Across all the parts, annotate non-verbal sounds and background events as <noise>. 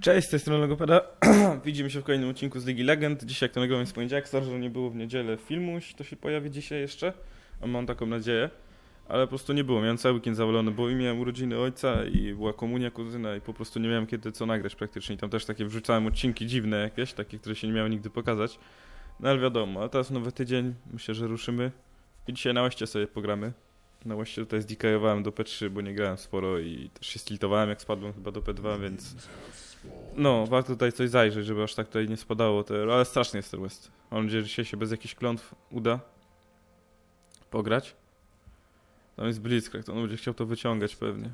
Cześć, z tej strony Logopeda. <clears throat> Widzimy się w kolejnym odcinku z Ligi Legend. Dzisiaj, jak to nagrywam jest poniedziałek, sorry, że nie było w niedzielę filmu, to się pojawi dzisiaj jeszcze, mam taką nadzieję. Ale po prostu nie było, miałem cały weekend zawalony, bo i miałem urodziny ojca i była komunia kuzyna i po prostu nie miałem kiedy co nagrać praktycznie. I tam też takie wrzucałem odcinki dziwne jakieś, takie, które się nie miały nigdy pokazać. No ale wiadomo, a teraz nowy tydzień, myślę, że ruszymy. I dzisiaj na Łeście sobie pogramy. Na Łeście tutaj zdikajowałem do P3, bo nie grałem sporo i też się stiltowałem jak spadłem chyba do P2, więc... No, warto tutaj coś zajrzeć, żeby aż tak tutaj nie spadało, te, ale straszny jest ten West. Mam nadzieję, że dzisiaj się bez jakichś klątw uda pograć. Tam jest Blitzcrank, to on będzie chciał to wyciągać pewnie.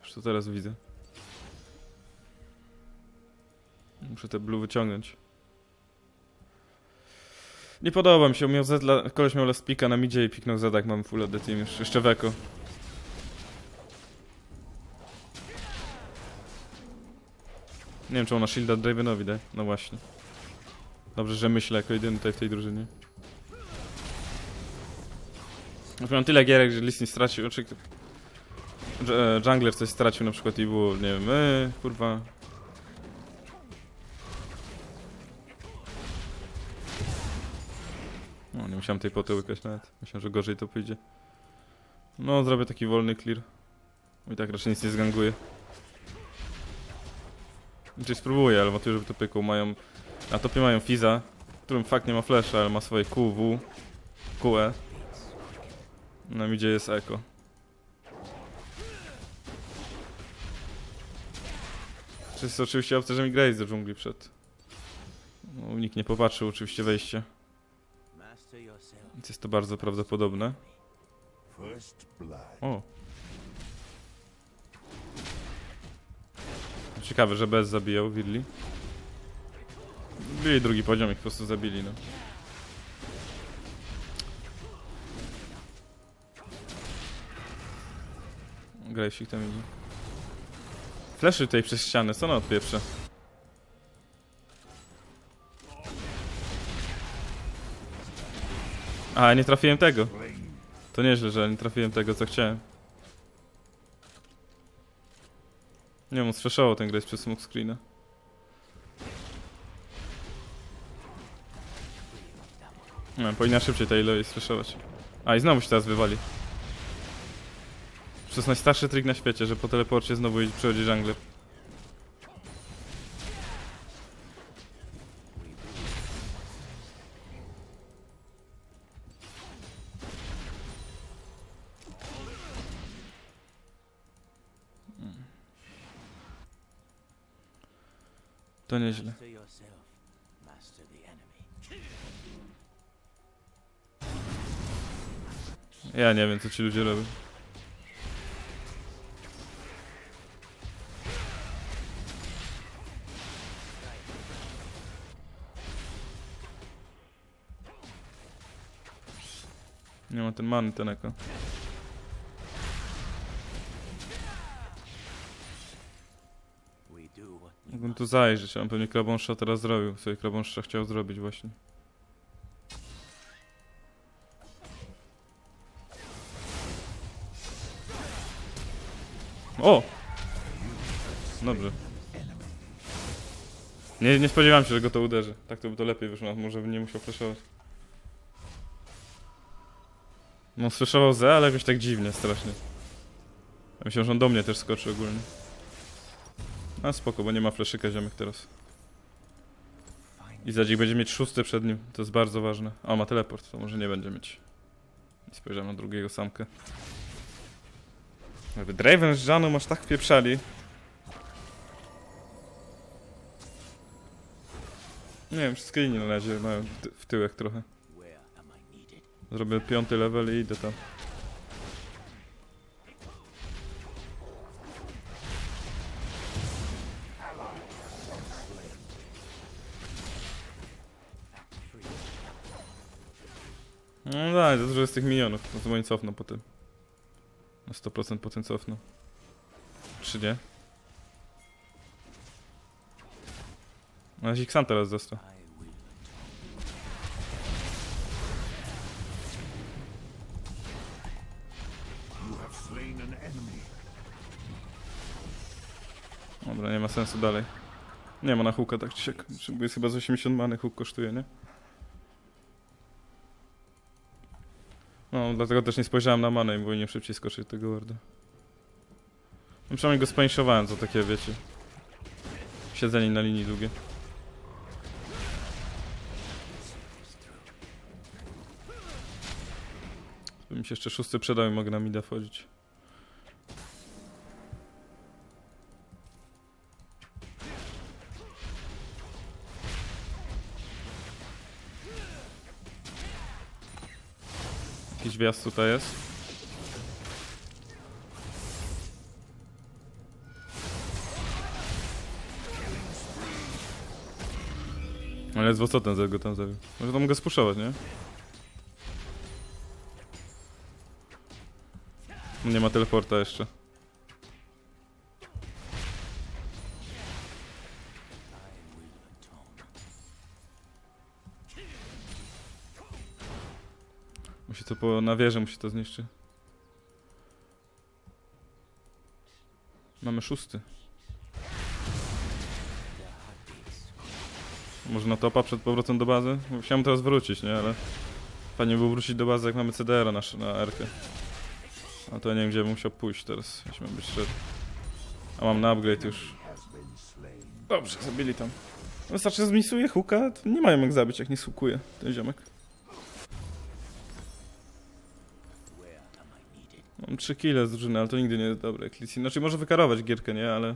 Już to teraz widzę. Muszę te blue wyciągnąć. Nie podoba mi się, miał Z koleś miał last pika na midzie i piknął Z, mam full AD team już, jeszcze Weko. Nie wiem, czy ona shielda Dravenowi daje. No właśnie. Dobrze, że myślę jako jedyny tutaj w tej drużynie. Już Mam tyle gierek, że Listin stracił, znaczy... Dż- e, Jungler coś stracił na przykład i było, nie wiem, yy, kurwa... No, nie musiałem tej poty łykać nawet. Myślałem, że gorzej to pójdzie. No, zrobię taki wolny clear. I tak raczej nic nie zganguję. Znaczy spróbuję, ale wątpię, żeby to pykło. Mają... Na topie mają Fiza, którym fakt nie ma flasha, ale ma swoje QW, QE. Na midzie jest Eko. Czy jest oczywiście opcja, że mi Grace do dżungli przed. No, nikt nie popatrzył oczywiście wejście, więc jest to bardzo prawdopodobne. O. Ciekawe, że bez zabijał Wirli. Byli drugi poziom, ich po prostu zabili, no. Grajsik tam idzie. Fleszy tutaj przez ścianę, co na odpieprze? A, nie trafiłem tego. To nieźle, że nie trafiłem tego, co chciałem. Nie wiem, sfreszało ten grać przez smoke screena. Nie, powinna szybciej ta Eloy sfreszować. A i znowu się teraz wywali. Jest najstarszy trik na świecie, że po teleporcie znowu przychodzi jungler. Ja nie wiem, co ci ludzie robią. Nie ma ten man, ten eko. Mógłbym tu zajrzeć, on pewnie krabąższa teraz zrobił. Sobie krabąższa chciał zrobić właśnie. O! Dobrze. Nie, nie spodziewałem się, że go to uderzy. Tak to by to lepiej wyszło, może bym nie musiał flashować. No, sflashował Z, ale jakoś tak dziwnie, strasznie. Ja myślałem, że on do mnie też skoczy ogólnie. A spoko, bo nie ma fleszyka ziomek teraz. I Zadzik będzie mieć szósty przed nim, to jest bardzo ważne. A, ma teleport, to może nie będzie mieć. Nie spojrzałem na drugiego samkę. Jakby Draven z aż tak wpieprzali. Nie wiem, wszystkie inni na razie mają w tyłek trochę. Zrobię piąty level i idę tam. No tak, to dużo jest tych minionów, to to oni cofną potem. Na 100% potem cofną. Czy nie? No, Xan teraz enemy. Dobra, nie ma sensu dalej. Nie ma na hooka tak czy siak. Bo jest chyba z 80 many hook kosztuje, nie? No, dlatego też nie spojrzałem na manę i nie szybciej skoczyć tego warda. No, przynajmniej go spańszowałem, co takie wiecie. Siedzenie na linii długie. By mi się jeszcze szósty przydał i mogę na mida wchodzić. Jakiś wjazd tutaj jest. Ale z co ten za go tam zabił? Może to mogę spuszować, nie? Nie ma teleporta jeszcze. Musi to po, na wieżę musi to zniszczyć. Mamy szósty. Może na topa przed powrotem do bazy? Chciałem teraz wrócić, nie? Ale fajnie było wrócić do bazy jak mamy CDR-a na, na R-kę. A to ja nie wiem gdzie bym musiał pójść teraz, jeśli mam być szczery. A mam na upgrade już. Dobrze, zabili tam. Wystarczy, że zmisuje hooka, to nie mają jak zabić, jak nie sukuje ten ziomek. Mam 3 kile z drużyny, ale to nigdy nie jest dobre. Sin. Znaczy może wykarować gierkę, nie? Ale...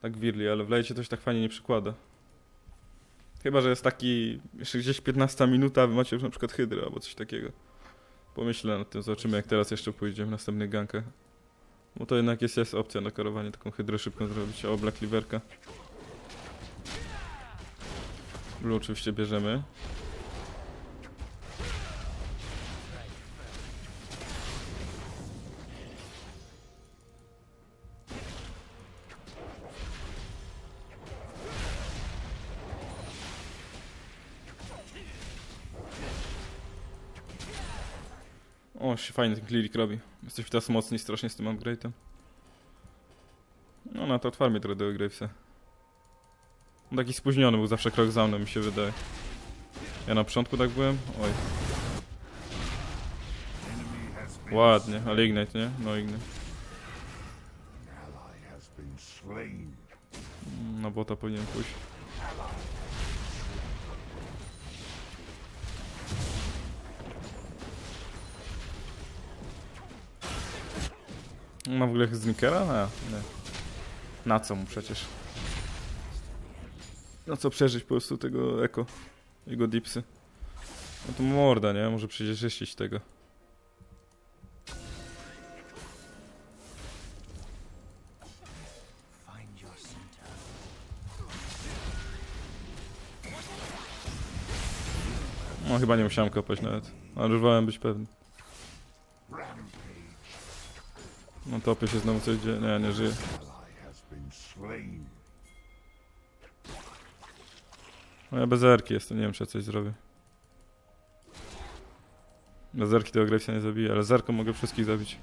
Tak wirli, ale w lejcie to się tak fajnie nie przykłada. Chyba, że jest taki... Jeszcze gdzieś 15 minuta, wy macie już na przykład hydrę albo coś takiego. Pomyślę nad tym, zobaczymy jak teraz jeszcze pójdzie w następnych gankach. Bo to jednak jest, jest opcja na karowanie, taką hydrę szybko zrobić. O, Black Liverka. Blue oczywiście bierzemy. Fajnie ten klirik robi. Jesteś teraz mocni strasznie z tym upgrade'em. No na to otwarmy trochę do Gravesa. On taki spóźniony był zawsze krok za mną mi się wydaje. Ja na początku tak byłem? Oj, ładnie, ale Ignite, nie? No Ignite. Mm, Na bota powinien pójść. Ma w ogóle Znikera? A, nie. Na co mu przecież? Na co przeżyć po prostu tego eko? Jego dipsy. No to morda, nie? Może przecież czyścić tego. No chyba nie musiałem kopać nawet. Ale już wolałem być pewny. No topie się znowu coś dzieje. Nie, nie żyje. No ja bez erki jestem, nie wiem czy ja coś zrobię. Bez erki tego nie zabiję, ale z erką mogę wszystkich zabić.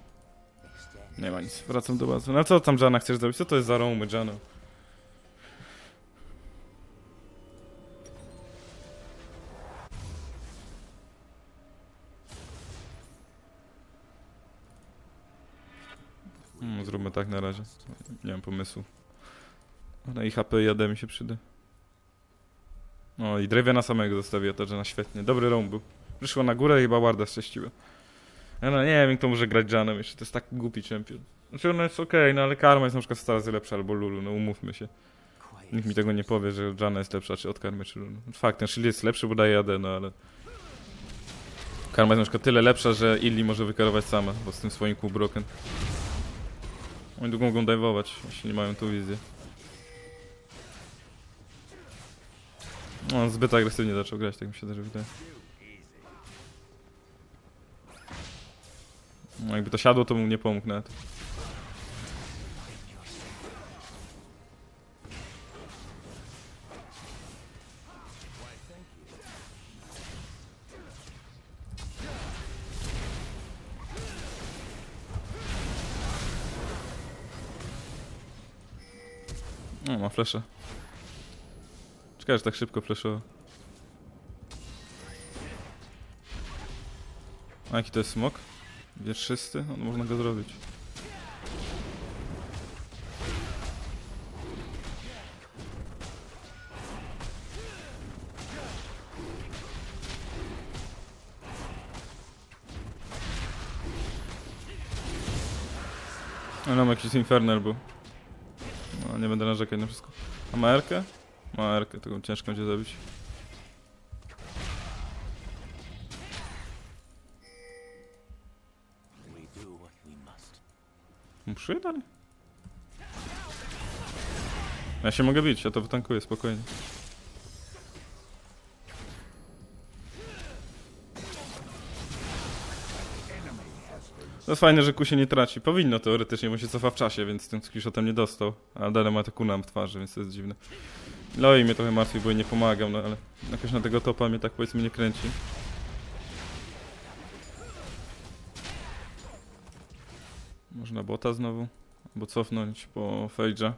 Nie ma nic, wracam do bazy. No co tam Jana chcesz zrobić? Co to jest za roamy Jana? Nie mam pomysłu. Na IHP jadę mi się przyda. No i Draviana samego zostawię, to na świetnie. Dobry roam był. Przyszło na górę i chyba Warda szczęściła. Ja no nie wiem, kto może grać Janem jeszcze, to jest tak głupi champion. Znaczy ona jest okej, no ale Karma jest na przykład stara lepsza albo Lulu, no umówmy się. Nikt mi tego nie powie, że Jana jest lepsza, czy od Karmy, czy Lulu. Fakt, ten shield jest lepszy, bo daje AD, no ale... Karma jest na przykład tyle lepsza, że Illy może wykarować sama, bo z tym swoim kół broken. Oni długo mogą dive'ować, jeśli nie mają tu wizję. No, on zbyt agresywnie zaczął grać, tak mi się też wydaje. No, jakby to siadło, to mu nie pomógł nawet. No, ma flesze. Czekaj, że tak szybko fleszował. A jaki to jest smok? Wierszysty? No, można go zrobić. Ale mam jakiś infernal był. Nie będę narzekać na wszystko. A ma Erkę? Ma Erkę, tylko ciężko będzie zabić. Muszę dalej? Ja się mogę bić, ja to wytankuję spokojnie. To jest fajne, że Ku się nie traci. Powinno teoretycznie, bo się cofa w czasie, więc ten screenshotem nie dostał. A dalej ma to kuna w twarzy, więc to jest dziwne. Loi mnie trochę martwi, bo jej nie pomagam, no ale jakoś na tego topa mnie tak powiedzmy nie kręci. Można bota znowu? Albo cofnąć po Fejdża.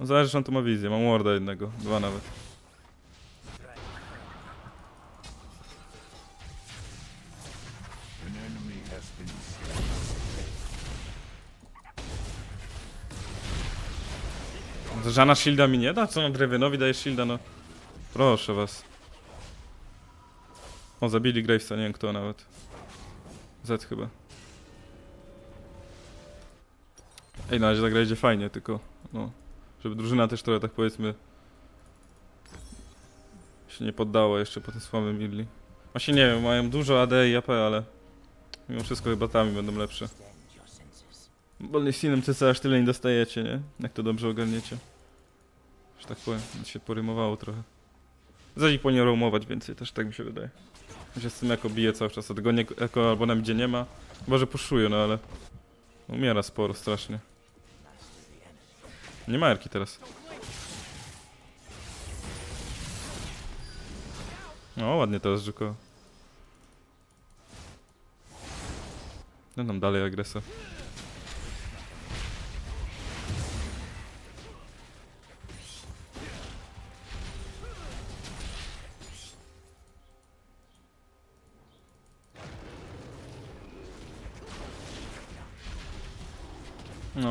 No zależy, on tu ma wizję. Mam warda jednego, dwa nawet. Żana shielda mi nie da? Co on Drevenowi daje shielda, no? Proszę was. O, zabili Gravesa, nie wiem kto nawet. Z chyba. Ej, na razie ta gra idzie fajnie, tylko no, żeby drużyna też trochę tak powiedzmy się nie poddała jeszcze po tym słabym Idli. Właśnie nie wiem, mają dużo AD i AP, ale mimo wszystko chyba tami będą lepsze. Bo Lissinem CC aż tyle nie dostajecie, nie? Jak to dobrze ogarniecie. Że tak powiem, się porymowało trochę. Zaś ich powinien roamować więcej, też tak mi się wydaje. Ja się z tym jako bije cały czas, a tego nie, jako albo nam gdzie nie ma. Chyba, że no ale... Umiera sporo, strasznie. Nie ma Erki teraz. No, ładnie teraz Żuko. No nam dalej agresor.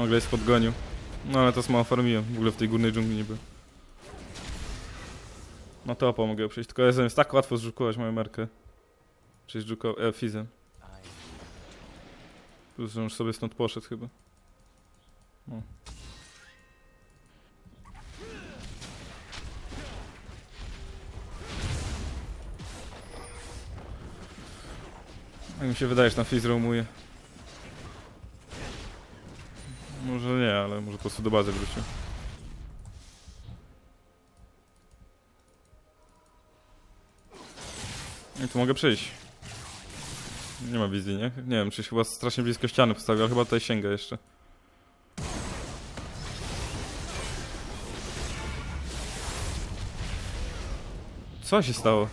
No, Grace podgonił. No ale to mało farmiłem. W ogóle w tej górnej dżungli nie był. No to pomogę przejść. Tylko jest, jest tak łatwo zrzukować moją markę. Przejść żuko... E, fizem. Plus, że już sobie stąd poszedł chyba. No. Jak mi się wydaje, że tam Fizz roamuje. Może nie, ale może po prostu do bazy wrócił. I tu mogę przyjść. Nie ma wizji, nie? Nie wiem, czy się chyba strasznie blisko ściany postawił, ale chyba tutaj sięga jeszcze. Co się stało?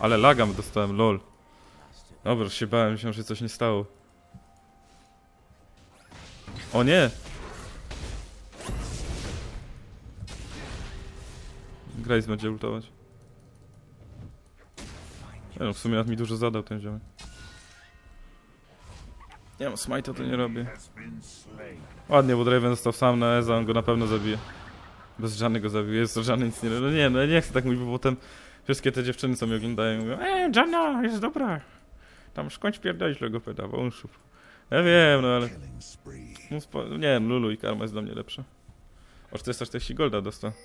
Ale lagam dostałem, lol. Dobra, się bałem, myślałem, że coś nie stało. O nie! Grace będzie ultować. No, w sumie mi dużo zadał ten ziomek. Nie mam smite'a, to nie robię. Ładnie, bo Draven został sam na Eza, on go na pewno zabije. Bez żadnego go zabił, jest żadny nic nie robi. No nie, no nie chcę tak mówić, bo potem wszystkie te dziewczyny, co mnie oglądają, mówią Eee, Jana, jest dobra. Tam skończ pierdolić logopeda, wąszów. Ja wiem, no ale... No. Nie wiem, Lulu i Karma jest dla mnie lepsza. O 440 golda dostał. W ogóle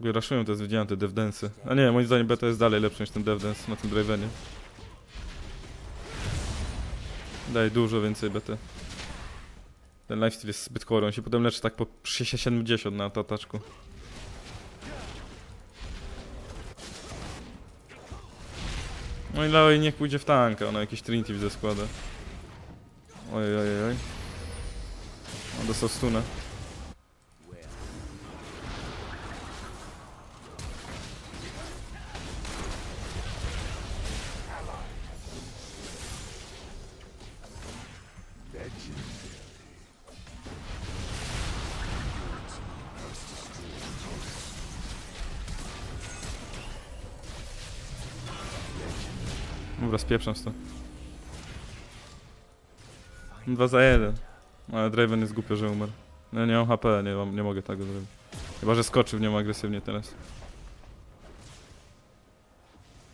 raszują te widziałem te devdensy. A nie, moim zdaniem beta jest dalej lepszy niż ten devdance na tym Dravenie. Daje dużo więcej BT. Ten lifesteal jest zbyt chory, on się potem leczy tak po 70 na tataczku. No i Laoi niech pójdzie w tanka, ona jakiś Trinity widzę składa. Ojej, ojej, oj. On dostał stunę. Dobra, spieprzam stąd. Dwa za jeden. Ale Draven jest głupio, że umarł. No nie mam HP, nie, mam, nie mogę tego zrobić. Chyba, że skoczył w nią agresywnie teraz.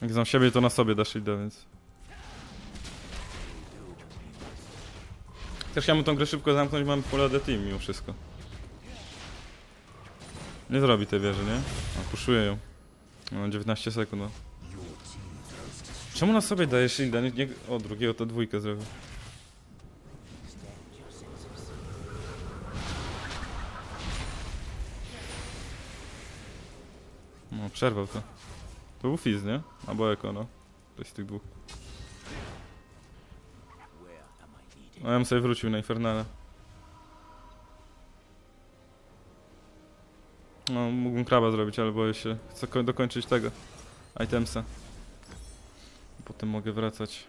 Jak znam siebie, to na sobie da shielda, więc... Też chciałbym tą grę szybko zamknąć, mam pole de team mimo wszystko. Nie zrobi tej wieży, nie? A, puszuję ją. Mam 19 sekund, no. Czemu na sobie daje shielda? Nie, nie... O, drugiego to dwójkę zrobił. No, przerwał to. To był Fizz, nie? Albo Eko, no. To z tych dwóch. No, ja bym sobie wrócił na Infernale. No, mógłbym kraba zrobić, ale boję się. Chcę ko- dokończyć tego. Itemsa. Potem mogę wracać.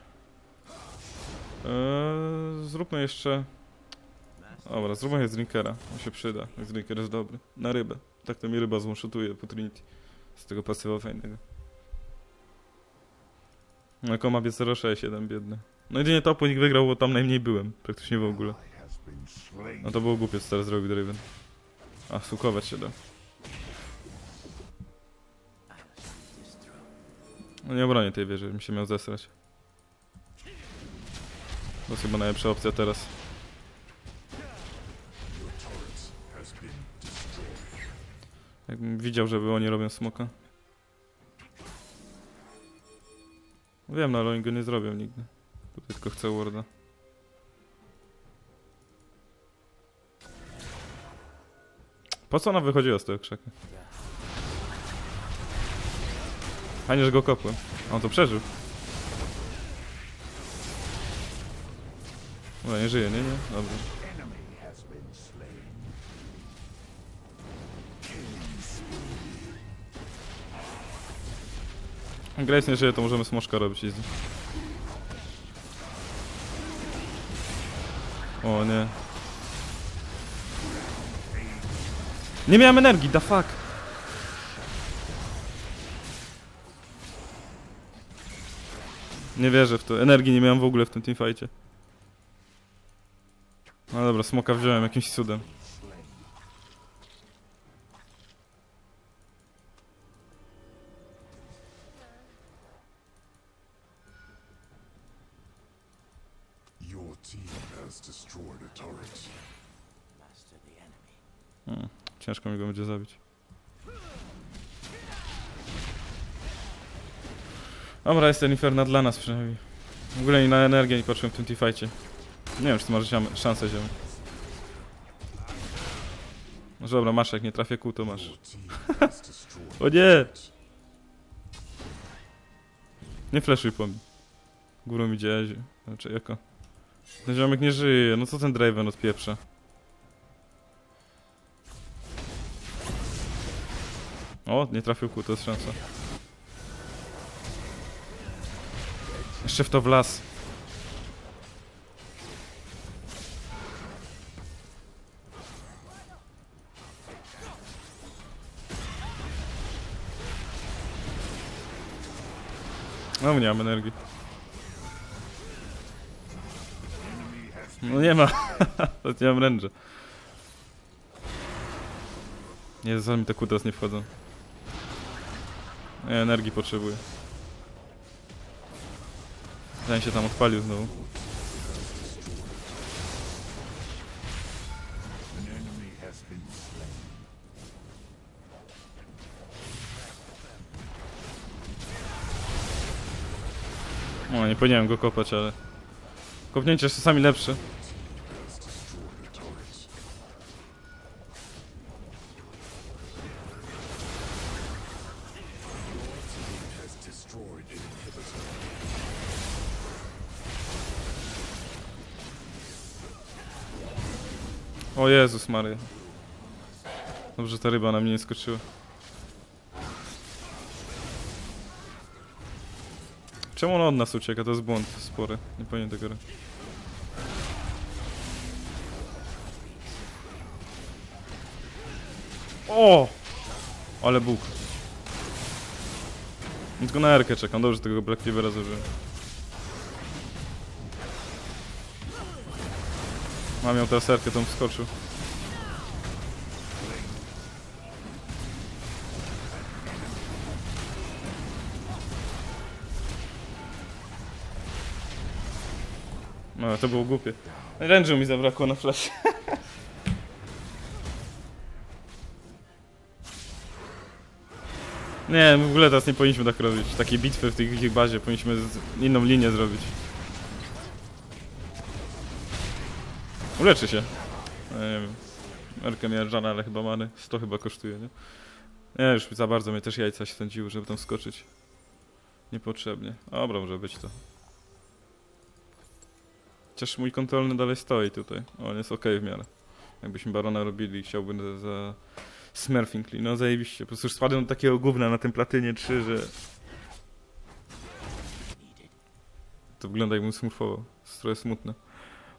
Eee, zróbmy jeszcze... Dobra, zróbmy je z Drinkera. On się przyda. Drinker jest dobry. Na rybę. Tak to mi ryba zmuszutuje po Trinity. Z tego pasywa fajnego. No, koma biec 0,6, biedny. No jedynie top nikt wygrał, bo tam najmniej byłem. Praktycznie w ogóle. No to było głupie, co teraz zrobił Draven. A, sukować się da. No nie obronię tej wieży, bym się miał zesrać. To jest chyba najlepsza opcja teraz. Jakbym widział, żeby oni robią smoka. Wiem, no ale oni go nie zrobią nigdy. Tutaj tylko chcę warda. Po co ona wychodziła z tego krzaka? Fajnie, że go kopłem. On to przeżył. Dobra, nie żyje, nie? Nie? Dobrze. Grace nie żyje, to możemy smoszka robić easy. O nie. Nie miałem energii, da fuck. Nie wierzę w to. Energii nie miałem w ogóle w tym teamfightie. No dobra, smoka wziąłem jakimś cudem. Your team has destroyed a turret. Master the enemy. Hmm, ciężko mi go będzie zabić. Dobra, jest ten Inferna dla nas przynajmniej. W ogóle nie na energię nie patrzyłem w tym teamfightie. Nie wiem, czy masz ziom- szansę ziomy. No dobra, masz, jak nie trafię kół, to masz. <laughs> O nie! Nie flashuj po mnie. Górą idzie Eziu. Znaczy, jako. Ten ziomek nie żyje, no co ten Draven odpieprza? O, nie trafił kół, to jest szansa. Jeszcze w to w las. No, nie mam energii. No nie ma. <laughs> to nie mam ręże. Nie, za mi te teraz nie wchodzą. Nie, energii potrzebuję. Ten się tam odpalił znowu. O, nie powinienem go kopać, ale... Kopnięcie jest czasami lepsze. O Jezus Maria. Dobrze, ta ryba na mnie nie skoczyła. Czemu ona od nas ucieka? To jest błąd spory. Nie powinien tego robić. O! Ale Bóg. Tylko na erkę czekam. Dobrze, tego Black Cleavera zużyłem. Mam ją teraz Erkę, tą wskoczył. No, to było głupie. Range'u mi zabrakło na flash. <laughs> Nie, w ogóle teraz nie powinniśmy tak robić. Takiej bitwy w tej ich bazie, powinniśmy inną linię zrobić. Uleczy się. No, nie wiem. Erkę miała Żana, ale chyba many. 100 chyba kosztuje, nie? Nie, już za bardzo mnie też jajca się sądziły, żeby tam skoczyć. Niepotrzebnie. Dobra, może być to. Chociaż mój kontrolny dalej stoi tutaj. On jest okej w miarę. Jakbyśmy Barona robili chciałbym za, za Smurfingly. No zajebiście. Po prostu już spadłem do takiego gówna na tym platynie 3, że to wygląda jakbym smurfował. Jest trochę smutne.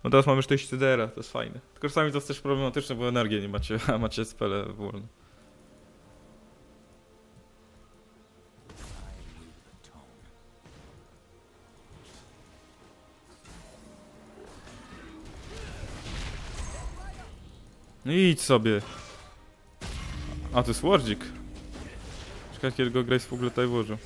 No teraz mamy już tej CDR-a, to jest fajne. Tylko czasami to jest też problematyczne, bo energii nie macie, a macie spele wolne. No idź sobie. A, to jest Wardzik. Czekaj, kiedy go Grace w ogóle tutaj włożył.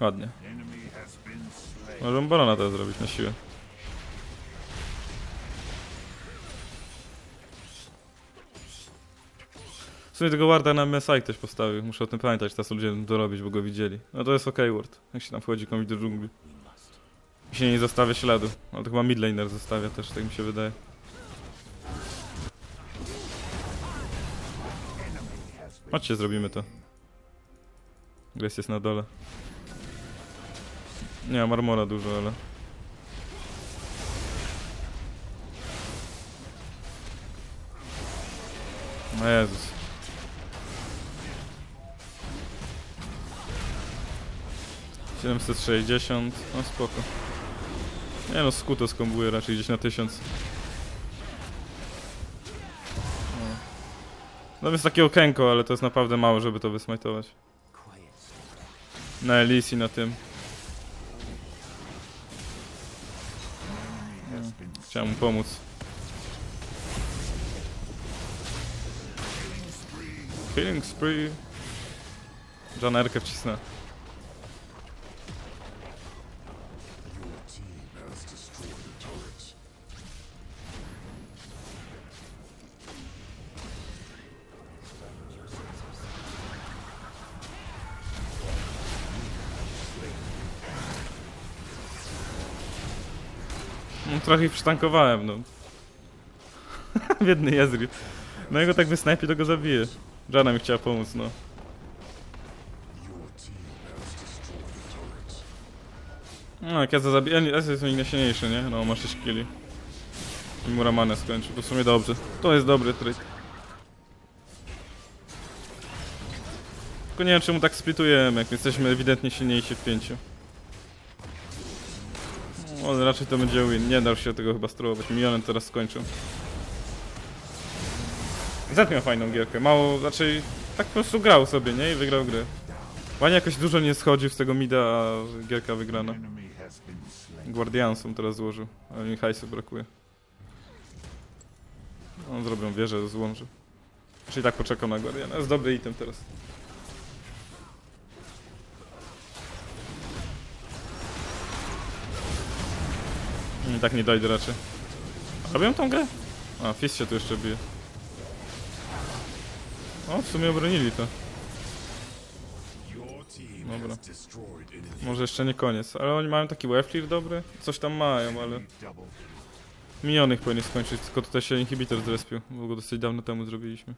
Ładnie. Możemy Barona teraz zrobić na siłę. W sumie tego Warda na MSI ktoś postawił. Muszę o tym pamiętać, teraz ludzie dorobić, bo go widzieli. No to jest ok Ward, jak się tam wchodzi komuś do dżungli. We must. I się nie zostawia śladu. Ale to chyba midlaner zostawia też, tak mi się wydaje. Chodźcie, zrobimy to. Grace jest na dole. Nie mam armora dużo, ale... O Jezus. Siedemset sześćdziesiąt, no spoko. Nie no, skuto skombuje raczej gdzieś na tysiąc. No. Jest takie okienko, ale to jest naprawdę mało, żeby to wysmajtować. Na Elisi, na tym. Chciałem mu pomóc. Killing spree. Janerkę wcisnę. Trochę ich przytankowałem, no. <laughs> Biedny Jezril. No jego tak wysnajpie, to go zabije. Jana mi chciała pomóc, no. No, jak ja za zabiję, ja jest najsilniejszy, nie? No, ma 6 killi. I Muramanę skończył, to w sumie dobrze. To jest dobry tryk. Tylko nie wiem, czemu tak splitujemy, jak jesteśmy ewidentnie silniejsi w pięciu. No, ale raczej to będzie win. Nie da się tego chyba sterować. Milionem teraz skończą. Zet miał fajną gierkę. Mało, raczej tak po prostu grał sobie, nie? I wygrał grę. Wanie jakoś dużo nie schodził z tego mida, a gierka wygrana. Guardiansum teraz złożył, ale mi hajsu brakuje. On zrobią wieżę, złączy. Czyli tak poczekał na Guardiana. Jest dobry item teraz. I tak nie dojdę raczej. Robią tą grę? A, Fizz się tu jeszcze bije. O, w sumie obronili to. Dobra. Może jeszcze nie koniec, ale oni mają taki wave clear dobry? Coś tam mają, ale... Minionych powinien skończyć, tylko tutaj się inhibitor zrespił, bo go dosyć dawno temu zrobiliśmy.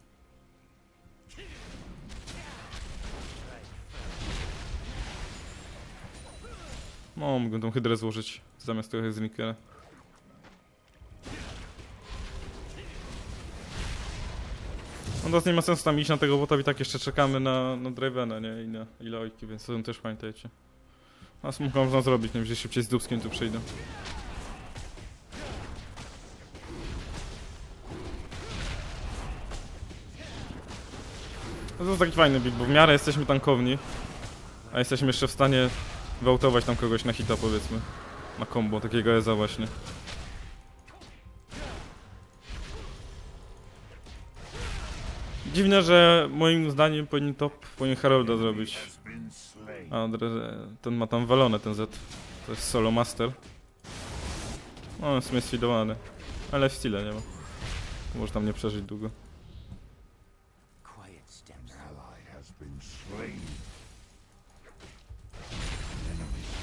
No, mogę tą hydrę złożyć zamiast tego Heznikera. Teraz nie ma sensu tam iść na tego bota i tak jeszcze czekamy na, na Dravena, nie? I na Ilojki, więc o też pamiętajcie. A smoka można zrobić, najwyżej szybciej z dubskiem tu przyjdę. No to jest taki fajny bit, bo w miarę jesteśmy tankowni, a jesteśmy jeszcze w stanie wyautować tam kogoś na hita powiedzmy. Na combo, takiego Eza właśnie. Dziwne, że moim zdaniem powinien top, powinien Harolda zrobić. A ten ma tam walone ten Z. To jest solo master. No, w sumie sfidowany. Ale w stile nie ma. Może tam nie przeżyć długo.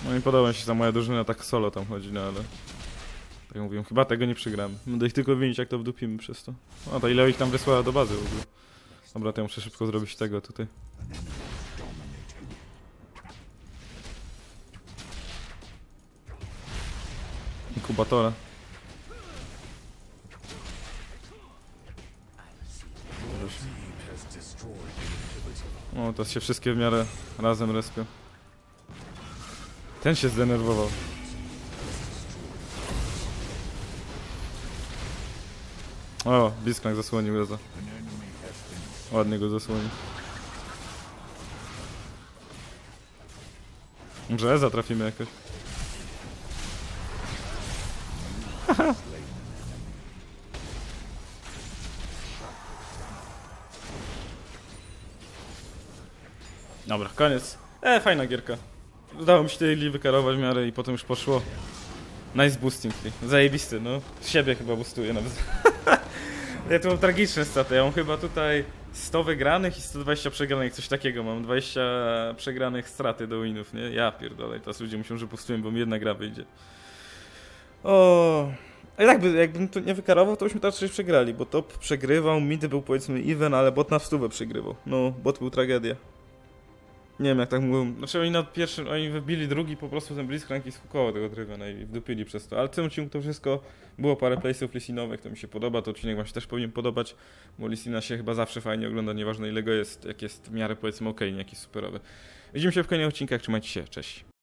No i podoba mi się, że moja drużyna tak solo tam chodzi, no ale... Tak jak mówiłem, chyba tego nie przegramy. Będę ich tylko winić, jak to wdupimy przez to. O, to ile ich tam wysłała do bazy w ogóle. Dobra, to ja muszę szybko zrobić tego tutaj. Inkubatora. O, to się wszystkie w miarę razem respią. Ten się zdenerwował. O, Blitzcrank zasłonił Eza. Ładnie go zasłonił. Może Eza trafimy jakoś. <laughs> Dobra, koniec. E, fajna gierka. Udało mi się tej li wykarować w miarę i potem już poszło. Nice boosting. ty. Zajebisty, no. Siebie chyba boostuję nawet. <laughs> Ja tu mam tragiczne staty. Ja mam chyba tutaj 100 wygranych i 120 przegranych, coś takiego. Mam 20 przegranych straty do winów, nie? Ja pierdolę. Teraz ludzie myślą, że pustuję, bo mi jedna gra wyjdzie. O. A i tak by, jakbym to nie wykarował, to byśmy to raczej przegrali, bo top przegrywał, mid był powiedzmy even, ale bot na stówę przegrywał. No, bot był tragedia. Nie wiem jak tak mówią. Znaczy oni na pierwszym, oni wybili drugi po prostu ten Blitzcrank i skukoło tego Drivena i wdupili przez to. Ale w tym odcinku to wszystko było parę playsów lisinowych, to mi się podoba, to odcinek wam się też powinien podobać, bo lisina się chyba zawsze fajnie ogląda, nieważne ile go jest, jak jest w miarę powiedzmy okej, nie jakiś superowy. Widzimy się w kolejnych odcinkach, trzymajcie się, cześć.